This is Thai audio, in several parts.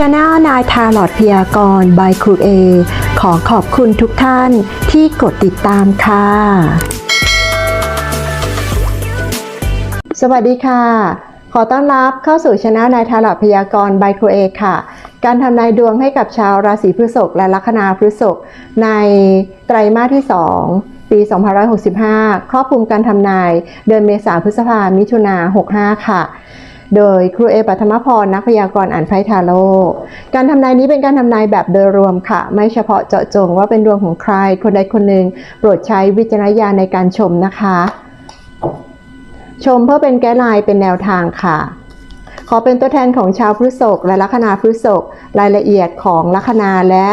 Channel นายทาลอดพยากรณ์บายครูเอขอขอบคุณทุกท่านที่กดติดตามค่ะ สวัสดีค่ะ ขอต้อนรับเข้าสู่ช anel นายทาลอดพยากรณ์บายครูเอค่ะ การทำนายดวงให้กับชาวราศีพฤษภและลัคนาพฤษภในไตรมาสที่ 2ปี 2565 ครอบคลุมการทำนาย เดือนเมษาพฤษภามิถุนา65 ค่ะ โดยครูเอปัทมพรนักพยากรณ์อ่านไพ่ทาโร่การทำนายนี้เป็นการทำนายแบบโดยรวมค่ะ ไม่เฉพาะเจาะจงว่าเป็นดวงของใครคนใดคนหนึ่งโปรดใช้วิจารณญาณในการชมนะคะ ชมเพื่อเป็นแก้ไลน์เป็นแนวทางค่ะ ขอเป็นตัวแทนของชาวพฤษภและลัคนาพฤษภรายละเอียดของลัคนาและ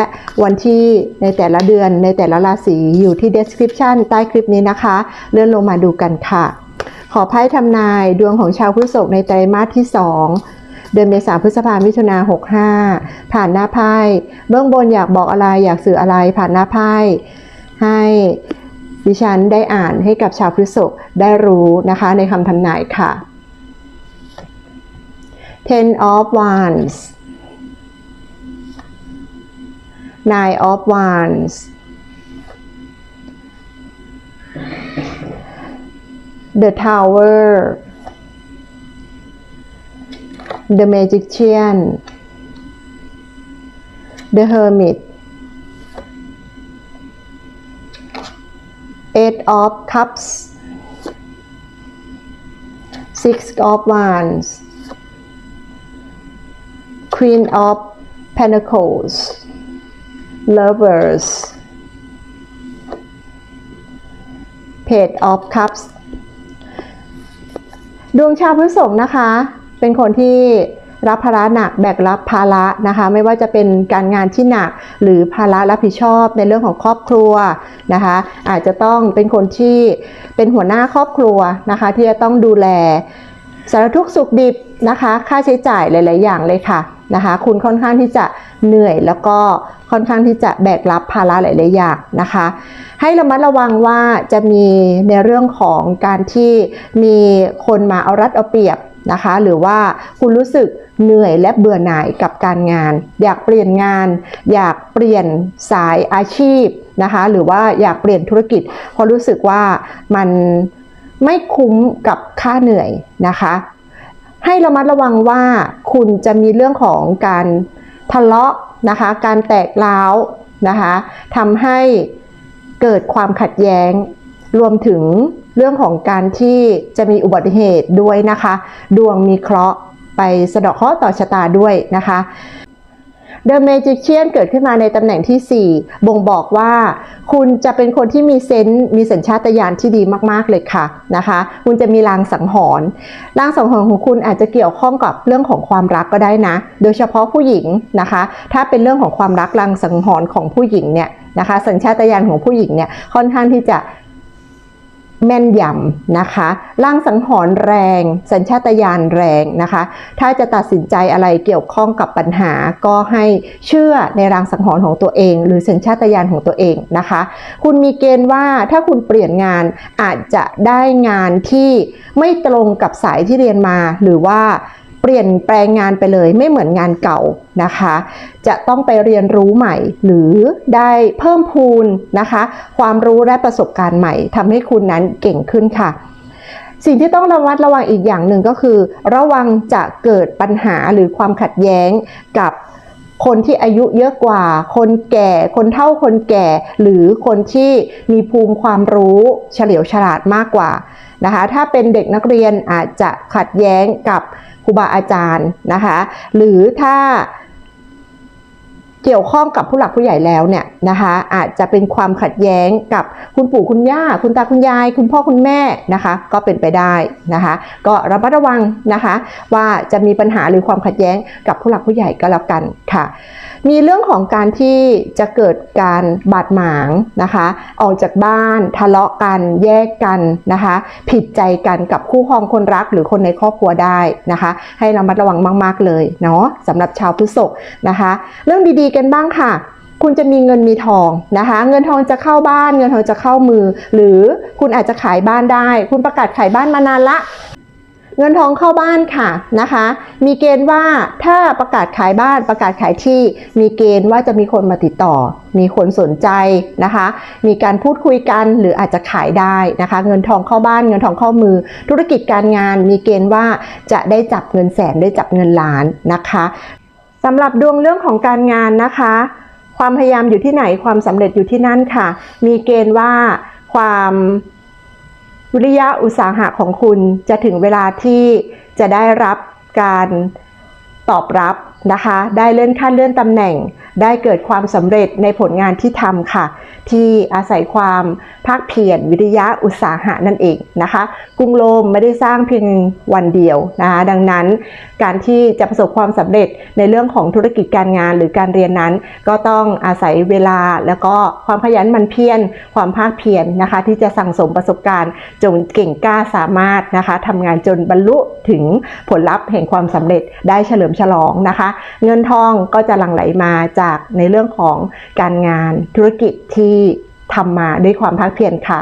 วันที่ในแต่ละเดือนในแต่ละราศีอยู่ที่ description ใต้คลิปนี้นะคะ เลื่อนลงมาดูกันค่ะ ขอไพ่ทำนายดวงของชาวพฤษภในไตรมาสที่ 2 เดือนเมษายนพฤษภามิถุนา65 ผ่านหน้าไพ่เบื้องบนอยากบอกอะไรอยากสื่ออะไรผ่านหน้าไพ่ให้ดิฉันได้อ่านให้กับชาวพฤษภได้รู้นะคะในคำทำนายค่ะ Ten of Wands Nine of Wands The Tower The Magician The Hermit Eight of Cups Six of Wands Queen of Pentacles Lovers Page of Cups ดวงชาวพฤษภนะคะ เป็นคนที่รับภาระหนักแบกรับภาระนะคะ ไม่ว่าจะเป็นการงานที่หนักหรือภาระรับผิดชอบในเรื่องของครอบครัวนะคะ อาจจะต้องเป็นคนที่เป็นหัวหน้าครอบครัวนะคะ ที่จะต้องดูแลสารทุกสุขดิบนะคะ ค่าใช้จ่ายหลาย ๆ อย่างเลยค่ะ นะคะ คุณค่อนข้างที่จะเหนื่อยแล้วก็ค่อนข้างที่จะแบกรับภาระหลายๆอย่างนะคะ ให้ระมัดระวังว่าจะมีในเรื่องของการที่มีคนมาเอารัดเอาเปรียบนะคะ หรือว่าคุณรู้สึกเหนื่อยและเบื่อหน่ายกับการงาน อยากเปลี่ยนงาน อยากเปลี่ยนสายอาชีพนะคะ หรือว่าอยากเปลี่ยนธุรกิจเพราะรู้สึกว่ามันไม่คุ้มกับค่าเหนื่อยนะคะ ให้ระมัดระวังว่าคุณจะมีเรื่องของการทะเลาะนะคะ การแตกร้าวนะคะทำให้เกิดความขัดแย้ง รวมถึงเรื่องของการที่จะมีอุบัติเหตุด้วยนะคะ ดวงมีเคราะห์ไปสะดอกเคราะห์ต่อชะตาด้วยนะคะ The Magician เกิดขึ้นมาในตำแหน่งที่ 4 บ่งบอกว่า คุณจะเป็นคนที่มีเซนส์มีสัญชาตญาณที่ดีมาก ๆ เลยค่ะนะคะ คุณจะมีลางสังหรณ์ลางสังหรณ์ของคุณอาจจะเกี่ยวข้องกับเรื่องของความรักก็ได้นะ โดยเฉพาะผู้หญิงนะคะ ถ้าเป็นเรื่องของความรักลางสังหรณ์ของผู้หญิงเนี่ยนะคะ สัญชาตญาณของผู้หญิงเนี่ยค่อนข้างที่จะ แม่นยำนะคะร่างสังหรณ์แรง สัญชาตญาณแรงนะคะ ถ้าจะตัดสินใจอะไรเกี่ยวข้องกับปัญหา ก็ให้เชื่อในรางสังหรณ์ของตัวเอง หรือสัญชาตญาณของตัวเองนะคะ คุณมีเกณฑ์ว่าถ้าคุณเปลี่ยนงานอาจจะได้งานที่ไม่ตรงกับสายที่เรียนมาหรือว่า เปลี่ยนแปลงงานไปเลยไม่เหมือนงานเก่านะคะ จะต้องไปเรียนรู้ใหม่ หรือได้เพิ่มพูนนะคะ ความรู้และประสบการณ์ใหม่ทำให้คุณนั้นเก่งขึ้นค่ะสิ่งที่ต้องระมัดระวังอีกอย่างหนึ่งก็คือ ระวังจะเกิดปัญหาหรือความขัดแย้งกับคนที่อายุเยอะกว่า คนแก่ คนเฒ่าคนแก่ หรือคนที่มีภูมิความรู้เฉลียวฉลาดมากกว่านะคะ ถ้าเป็นเด็กนักเรียนอาจจะขัดแย้งกับ ครูบาอาจารย์นะคะ หรือถ้าเกี่ยวข้องกับผู้หลักผู้ใหญ่แล้วเนี่ยนะคะอาจจะเป็นความขัดแย้งกับคุณปู่คุณย่า คุณตาคุณยาย คุณพ่อคุณแม่นะคะ ก็เป็นไปได้นะคะ ก็ระมัดระวังนะคะ ว่าจะมีปัญหาหรือความขัดแย้งกับผู้หลักผู้ใหญ่ก็แล้วกันค่ะ มีเรื่องของการที่จะเกิดการบาดหมางนะคะ ออกจากบ้านทะเลาะกันแยกกันนะคะ ผิดใจกันกับคู่ครองคนรักหรือคนในครอบครัวได้นะคะ ให้ระมัดระวังมาก ๆ เลยเนาะสำหรับชาวพฤษภนะคะ เรื่องดีๆกันบ้างค่ะคุณจะมีเงินมีทองนะคะ เงินทองจะเข้าบ้าน เงินทองจะเข้ามือ หรือคุณอาจจะขายบ้านได้ คุณประกาศขายบ้านมานานละ เงินทองเข้าบ้านค่ะนะคะ มีเกณฑ์ว่าถ้าประกาศขายบ้านประกาศขายที่ มีเกณฑ์ว่าจะมีคนมาติดต่อ มีคนสนใจนะคะ มีการพูดคุยกันหรืออาจจะขายได้นะคะ เงินทองเข้าบ้านเงินทองเข้ามือ ธุรกิจการงาน มีเกณฑ์ว่าจะได้จับเงินแสนได้จับเงินล้านนะคะสำหรับดวงเรื่องของการงานนะคะ ความพยายามอยู่ที่ไหนความสำเร็จอยู่ที่นั่นค่ะ มีเกณฑ์ว่าความ วิริยะอุตสาหะของคุณจะถึงเวลาที่จะได้รับการตอบรับนะคะ ได้เลื่อนขั้นเลื่อนตำแหน่ง ได้เกิดความสำเร็จในผลงานที่ทำค่ะ ที่อาศัยความภาคเพียรวิริยะอุตสาหะนั่นเองนะคะ กรุงโรมไม่ได้สร้างเพียงวันเดียวนะคะดังนั้นการที่จะประสบความสำเร็จในเรื่องของธุรกิจการงานหรือการเรียนนั้น ก็ต้องอาศัยเวลาแล้วก็ความขยันมันเพียรความภาคเพียรนะคะ ที่จะสั่งสมประสบการณ์จนเก่งกล้าสามารถนะคะทำงานจนบรรลุถึงผลลัพธ์แห่งความสำเร็จได้เฉลิมฉลองนะคะ เงินทองก็จะหลั่งไหลมาจากในเรื่องของการงานธุรกิจที่ทำมาด้วยความภาคเพียรค่ะ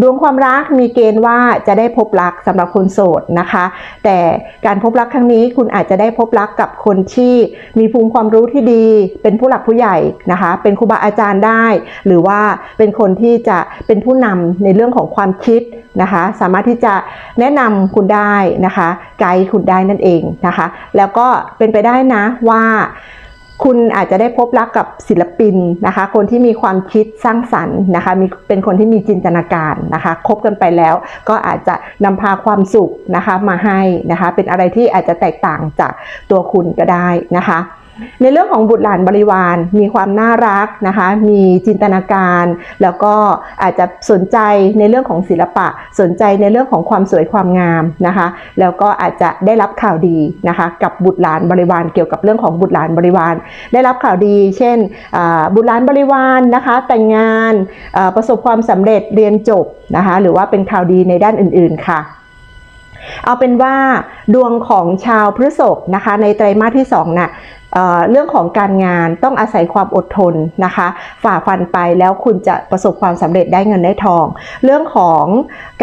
ดวงความรักมีเกณฑ์ว่าจะได้พบรักสำหรับคนโสดนะคะ แต่การพบรักครั้งนี้คุณอาจจะได้พบรักกับคนที่มีภูมิความรู้ที่ดี เป็นผู้หลักผู้ใหญ่นะคะ เป็นครูบาอาจารย์ได้ หรือว่าเป็นคนที่จะเป็นผู้นำในเรื่องของความคิดนะคะ สามารถที่จะแนะนำคุณได้นะคะ ไกด์คุณได้นั่นเองนะคะ แล้วก็เป็นไปได้นะว่า คุณอาจจะได้พบรักกับศิลปินนะคะ คนที่มีความคิดสร้างสรรค์นะคะมีเป็นคนที่มีจินตนาการนะคะคบกันไปแล้ว ก็อาจจะนำพาความสุขนะคะมาให้นะคะ เป็นอะไรที่อาจจะแตกต่างจากตัวคุณก็ได้นะคะ ในเรื่องของบุตรหลานบริวาร มีความน่ารักนะคะ มีจินตนาการ แล้วก็อาจจะสนใจในเรื่องของศิลปะ สนใจในเรื่องของความสวยความงามนะคะ แล้วก็อาจจะได้รับข่าวดีนะคะ กับบุตรหลานบริวารเกี่ยวกับเรื่องของบุตรหลานบริวาร ได้รับข่าวดี เช่นบุตรหลานบริวารนะคะ แต่งงานประสบความสำเร็จเรียนจบนะคะ หรือว่าเป็นข่าวดีในด้านอื่น ๆ ค่ะเอาเป็นว่าดวงของชาวพฤษภนะคะในไตรมาสที่2น่ะเอ่อ เรื่องของการงานต้องอาศัยความอดทนนะคะ ฝ่าฟันไปแล้วคุณจะประสบความสำเร็จได้เงินได้ทอง เรื่องของ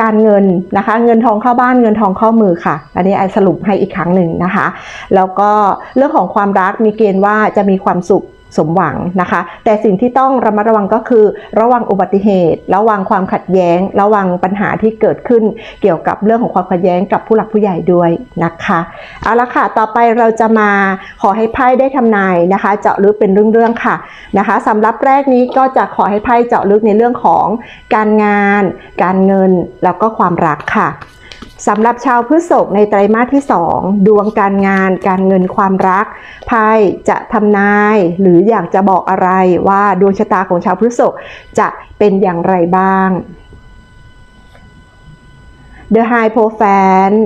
การเงินนะคะ เงินทองเข้าบ้านเงินทองเข้ามือค่ะ อันนี้ไอสรุปให้อีกครั้งหนึ่งนะคะ แล้วก็เรื่องของความรักมีเกณฑ์ว่าจะมีความสุข สมหวังนะคะ แต่สิ่งที่ต้องระมัดระวังก็คือ ระวังอุบัติเหตุ ระวังความขัดแย้ง ระวังปัญหาที่เกิดขึ้น เกี่ยวกับเรื่องของความขัดแย้งกับผู้หลักผู้ใหญ่ด้วยนะคะเอาละค่ะต่อไปเราจะมาขอให้ไพ่ได้ทำนายนะคะ เจาะลึกเป็นเรื่องๆค่ะนะคะสำหรับแรกนี้ก็จะขอให้ไพ่เจาะลึกในเรื่องของการงาน การเงินแล้วก็ความรักค่ะ สำหรับชาวพฤษภในไตรมาสที่ 2 ดวงการงาน การเงินความรักไพ่จะทำนาย หรืออยากจะบอกอะไรว่าดวงชะตาของชาวพฤษภจะเป็นอย่างไรบ้าง The High Profile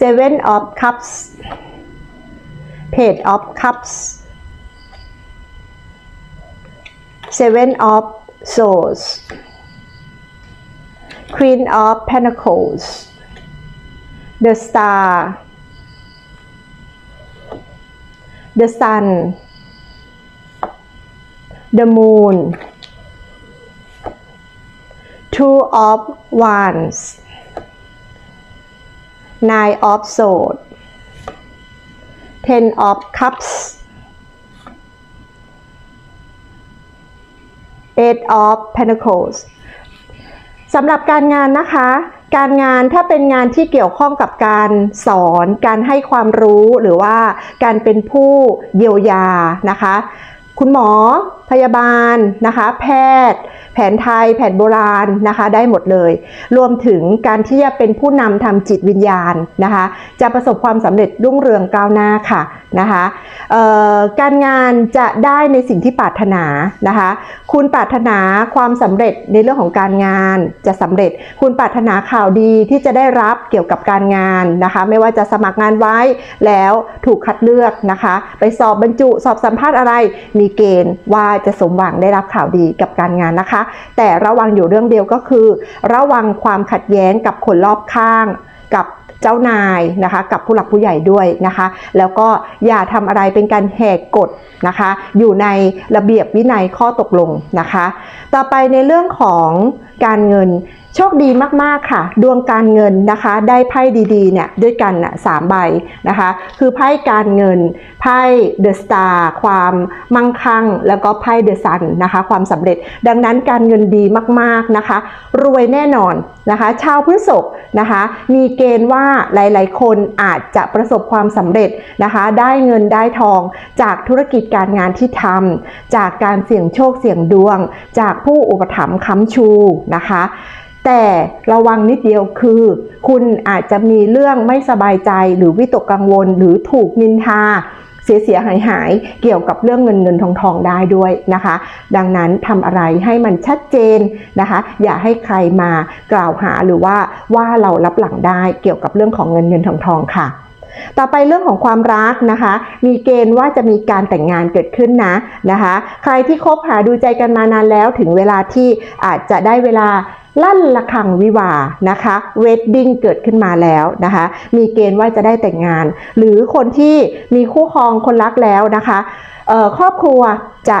Seven of Cups Page of Cups Seven of Swords Queen of Pentacles. The Star. The Sun. The Moon. Two of Wands. Nine of Swords. Ten of Cups. Eight of Pentacles สำหรับการงานนะคะ การงานถ้าเป็นงานที่เกี่ยวข้องกับการสอน การให้ความรู้หรือว่าการเป็นผู้เยียวยานะคะ คุณหมอพยาบาลนะคะ แพทย์ แผนไทย แผนโบราณนะคะ ได้หมดเลย รวมถึงการที่จะเป็นผู้นำทำจิตวิญญาณนะคะ จะประสบความสำเร็จรุ่งเรืองก้าวหน้าค่ะนะคะการงานจะได้ในสิ่งที่ปรารถนานะคะ คุณปรารถนาความสำเร็จในเรื่องของการงานจะสำเร็จ คุณปรารถนาข่าวดีที่จะได้รับเกี่ยวกับการงานนะคะ ไม่ว่าจะสมัครงานไว้แล้วถูกคัดเลือกนะคะ ไปสอบบรรจุสอบสัมภาษณ์อะไรมีเกณฑ์ว่าจะสมหวังได้รับข่าวดีกับการงานนะคะ แต่ระวังอยู่เรื่องเดียวก็คือ ระวังความขัดแย้งกับคนรอบข้างกับเจ้านายนะคะกับผู้หลักผู้ใหญ่ด้วยนะคะ แล้วก็อย่าทำอะไรเป็นการแหกกฎนะคะ อยู่ในระเบียบวินัยข้อตกลงนะคะ ต่อไปในเรื่องของการเงินโชคดีมากๆค่ะ ดวงการเงินนะคะ ได้ไพ่ดีๆเนี่ยด้วยกันน่ะสามใบนะคะ คือไพ่การเงิน ไพ่เดอะสตาร์ความมั่งคั่ง แล้วก็ไพ่เดอะซันนะคะ ความสำเร็จ ดังนั้นการเงินดีมากๆนะคะ รวยแน่นอนนะคะ ชาวพฤษภนะคะ มีเกณฑ์ว่าหลายๆ คนอาจจะประสบความสำเร็จนะคะ ได้เงินได้ทองจากธุรกิจการงานที่ทำจากการเสี่ยงโชคเสี่ยงดวง จากผู้อุปถัมภ์ค้ำชูนะคะ แต่ระวังนิดเดียวคือ คุณอาจจะมีเรื่องไม่สบายใจหรือวิตกกังวลหรือถูกนินทาเสียเสียหายหายเกี่ยวกับเรื่องเงินเงินทองทองได้ด้วยนะคะ ดังนั้นทำอะไรให้มันชัดเจนนะคะ อย่าให้ใครมากล่าวหาหรือว่าว่าเรารับหลังได้เกี่ยวกับเรื่องของเงินเงินทองทองค่ะ ต่อไปเรื่องของความรักนะคะ มีเกณฑ์ว่าจะมีการแต่งงานเกิดขึ้นนะนะคะ ใครที่คบหาดูใจกันมานานแล้วถึงเวลาที่อาจจะได้เวลาลั่นระฆังวิวานะคะเวดดิ้งเกิดขึ้นมาแล้วนะคะ มีเกณฑ์ว่าจะได้แต่งงาน หรือคนที่มีคู่ครองคนรักแล้วนะคะครอบครัวจะ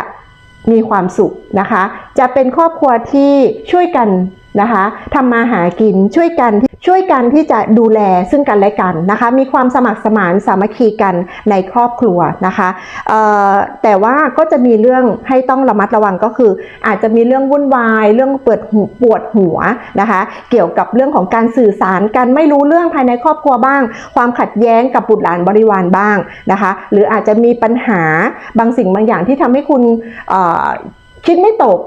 มีความสุขนะคะ จะเป็นครอบครัวที่ช่วยกัน นะคะทำมาหากินช่วยกันช่วยกันที่จะดูแลซึ่งกันและกันนะคะ มีความสมัครสมานสามัคคีกันในครอบครัวนะคะแต่ว่าก็จะมีเรื่องให้ต้องระมัดระวังก็คือ อาจจะมีเรื่องวุ่นวาย เรื่องเปิดหูปวดหัวนะคะ เกี่ยวกับเรื่องของการสื่อสารกันไม่รู้เรื่องภายในครอบครัวบ้าง ความขัดแย้งกับบุตรหลานบริวารบ้างนะคะ หรืออาจจะมีปัญหาบางสิ่งบางอย่างที่ทำให้คุณคิดไม่ตก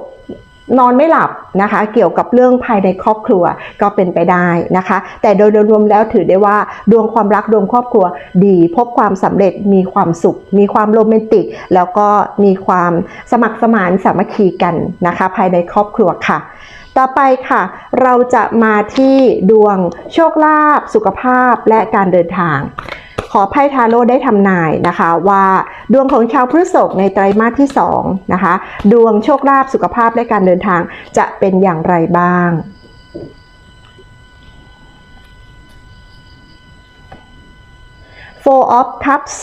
นอนไม่หลับนะคะ เกี่ยวกับเรื่องภายในครอบครัวก็เป็นไปได้นะคะ แต่โดยรวมแล้วถือได้ว่าดวงความรักดวงครอบครัวดีพบความสำเร็จมีความสุข มีความโรแมนติก แล้วก็มีความสมัครสมานสามัคคีกันนะคะ ภายในครอบครัวค่ะต่อไปค่ะ เราจะมาที่ดวงโชคลาภสุขภาพและการเดินทาง ขอไพ่ทาโร่ได้ทำนายนะคะว่าดวงของชาวพฤษภในไตรมาสที่2นะคะดวงโชคลาภสุขภาพและการเดินทางจะเป็นอย่างไรบ้าง Four of Cups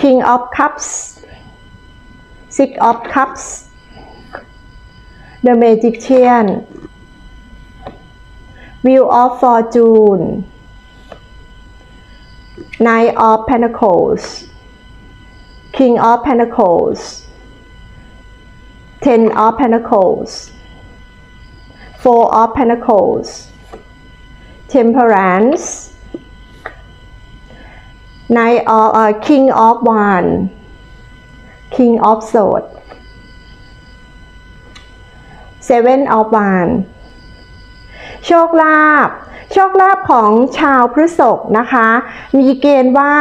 King of Cups Six of Cups The Magician Wheel of Fortune Nine of Pentacles King of Pentacles Ten of Pentacles Four of Pentacles Temperance Knight of uh, King of Wand King of Sword Seven of Wand โชคลาภ โชคลาภของชาวพฤษภนะคะ มีเกณฑ์ว่า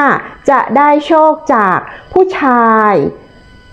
จะได้โชคจากผู้ชาย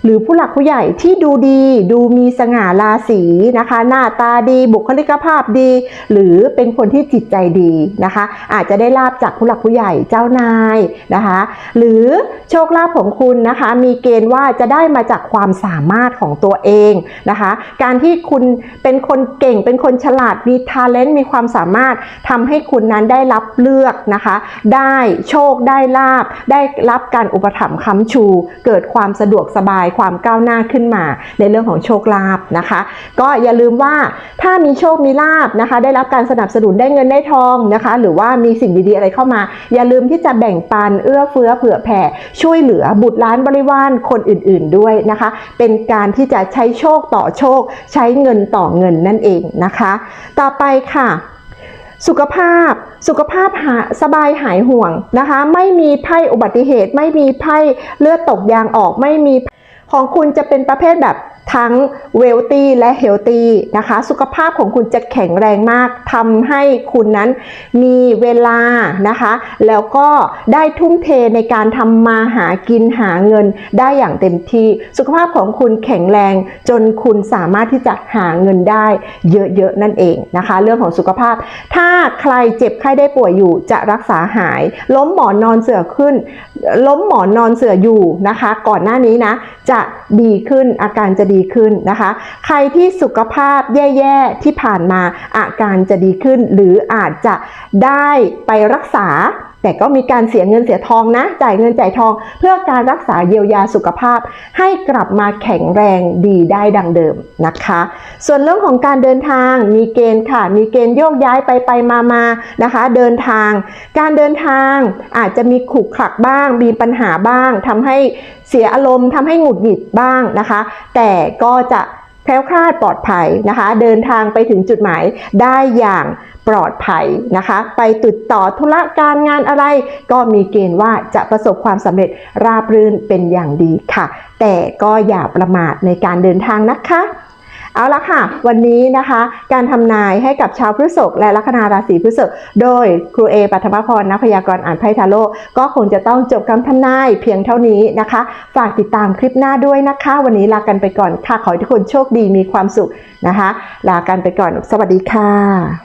หรือผู้หลักผู้ใหญ่ที่ดูดี ดูมีสง่าราศีนะคะ หน้าตาดีบุคลิกภาพดี หรือเป็นคนที่จิตใจดีนะคะ อาจจะได้ลาบจากผู้หลักผู้ใหญ่เจ้านายนะคะ หรือโชคลาภของคุณนะคะ มีเกณฑ์ว่าจะได้มาจากความสามารถของตัวเองนะคะ การที่คุณเป็นคนเก่งเป็นคนฉลาดมีท ALENT มีความสามารถทำให้คุณนั้นได้รับเลือกนะคะ ได้โชคได้ลาบได้รับการอุปถัมภ์ค้ำชู เกิดความสะดวกสบายความก้าวหน้าขึ้นมา ในเรื่องของโชคลาภนะคะ ก็อย่าลืมว่าถ้ามีโชคมีลาบนะคะ ได้รับการสนับสนุนได้เงินได้ทองนะคะ หรือว่ามีสิ่งดีๆอะไรเข้ามา อย่าลืมที่จะแบ่งปันเอื้อเฟื้อเผื่อแผ่ช่วยเหลือบุตรล้านบริวารคนอื่น ๆด้วยนะคะ เป็นการที่จะใช้โชคต่อโชค ใช้เงินต่อเงินนั่นเองนะคะ ต่อไปค่ะสุขภาพ สุขภาพหาสบายหายห่วงนะคะ ไม่มีไพ่อุบัติเหตุ ไม่มีไพ่เลือดตกยางออก ไม่มี ของคุณจะเป็นประเภทแบบทั้งเวลตี้และเฮลตี้นะคะ สุขภาพของคุณจะแข็งแรงมากทำให้คุณนั้นมีเวลานะคะ แล้วก็ได้ทุ่มเทในการทำมาหากินหาเงินได้อย่างเต็มที่ สุขภาพของคุณแข็งแรงจนคุณสามารถที่จะหาเงินได้เยอะๆนั่นเองนะคะ เรื่องของสุขภาพ ถ้าใครเจ็บไข้ได้ป่วยอยู่จะรักษาหาย ล้มหมอนนอนเสือขึ้น ล้มหมอนนอนเสืออยู่นะคะ ก่อนหน้านี้นะจะดีขึ้น อาการจะดีขึ้นนะคะ ใครที่สุขภาพแย่ๆที่ผ่านมาอาการจะดีขึ้น หรืออาจจะได้ไปรักษา แต่ก็มีการเสียเงินเสียทองนะ จ่ายเงินจ่ายทอง เพื่อการรักษาเยียวยาสุขภาพ ให้กลับมาแข็งแรงดีได้ดังเดิมนะคะ ส่วนเรื่องของการเดินทางมีเกณฑ์ค่ะ มีเกณฑ์โยกย้ายไปไปมามานะคะ เดินทาง การเดินทางอาจจะมีขุกขลักบ้าง มีปัญหาบ้างทำให้เสียอารมณ์ทำให้หงุดหงิดบ้างนะคะ แต่ก็จะ แคล้วคลาดปลอดภัยนะคะ เดินทางไปถึงจุดหมายได้อย่างปลอดภัยนะคะ ไปติดต่อธุระการงานอะไร ก็มีเกณฑ์ว่าจะประสบความสำเร็จราบรื่นเป็นอย่างดีค่ะ แต่ก็อย่าประมาทในการเดินทางนะคะ เอาละค่ะ วันนี้นะคะ การทำนายให้กับชาวพฤษภและลัคนาราศีพฤษภโดยครูเอปัทมพรนักพยากรณ์อ่านไพ่ทาโร่ก็คงจะต้องจบคำทำนายเพียงเท่านี้นะคะ ฝากติดตามคลิปหน้าด้วยนะคะ วันนี้ลากันไปก่อนค่ะ ขอให้ทุกคนโชคดีมีความสุขนะคะ ลากันไปก่อน สวัสดีค่ะ